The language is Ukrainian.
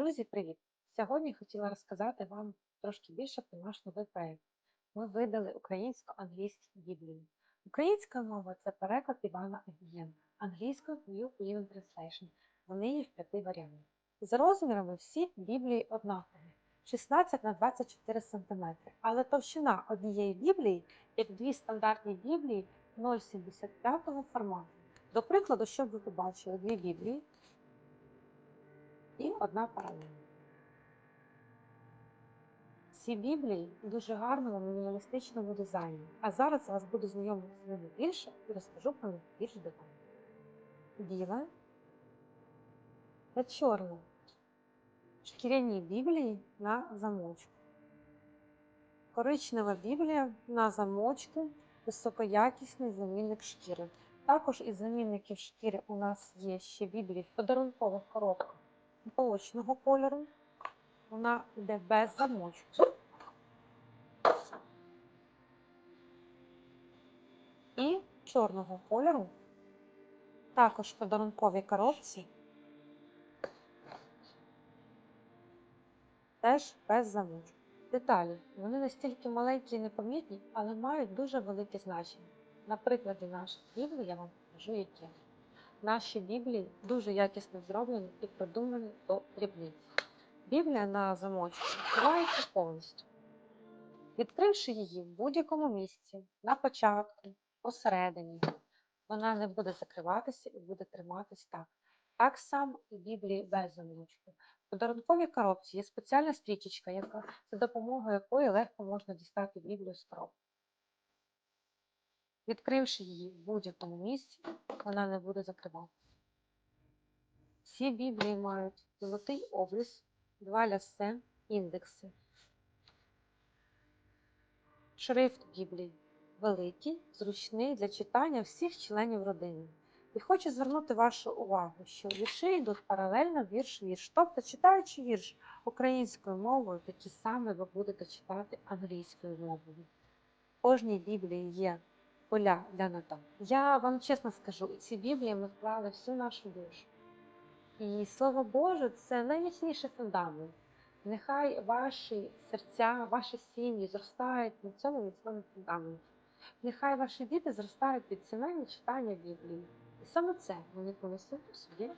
Друзі, привіт! Сьогодні хотіла розказати вам трошки більше про наш новий проєкт. Ми видали українсько-англійські біблії. Українська мова це переклад Івана Агієнка, англійською New Living Translation. Вони є в п'яти варіантах. За розмірами всі біблії однакові 16 на 24 см, але товщина однієї біблії, як дві стандартні біблії 0,75 формату. До прикладу, щоб ви побачили дві біблії і одна паралельна. Ці біблії в дуже гарному мінімалістичному дизайні. А зараз я вас буду знайомити з ними більше і розкажу про них більш детально. Біла та чорна. Шкіряні біблії на замочку. Коричнева біблія на замочку, високоякісний замінник шкіри. Також із замінників шкіри у нас є ще біблії в подарункових коробках молочного кольору. Вона йде без замочку. І чорного кольору. Також в подарунковій коробці. Теж без замочку. Деталі. Вони настільки маленькі і непомітні, але мають дуже велике значення. На прикладі наших біблій я вам покажу які. Наші біблії дуже якісно зроблені і продумані до дрібниць. Біблія на замочку відкривається повністю. Відкривши її в будь-якому місці, на початку, посередині, вона не буде закриватися і буде триматись так. Так само і Біблії без замочку. В подарунковій коробці є спеціальна стрічечка, яка, за допомогою якої легко можна дістати Біблію з коробки. Відкривши її в будь-якому місці, вона не буде закриватися. Всі біблії мають золотий обріз, два лясе, індекси. Шрифт біблії великий, зручний для читання всіх членів родини. І хочу звернути вашу увагу, що вірші йдуть паралельно вірш-вірш. Тобто, читаючи вірш українською мовою, такі саме ви будете читати англійською мовою. В кожній біблії є поля для нотат. Я вам чесно скажу, ці біблії ми вклали всю нашу душу. І слово Боже це найміцніший фундамент. Нехай ваші серця, ваші сім'ї зростають на цьому міцному фундаменті. Нехай ваші діти зростають під сімейне читання Біблії. І саме це вони понесуть у собі.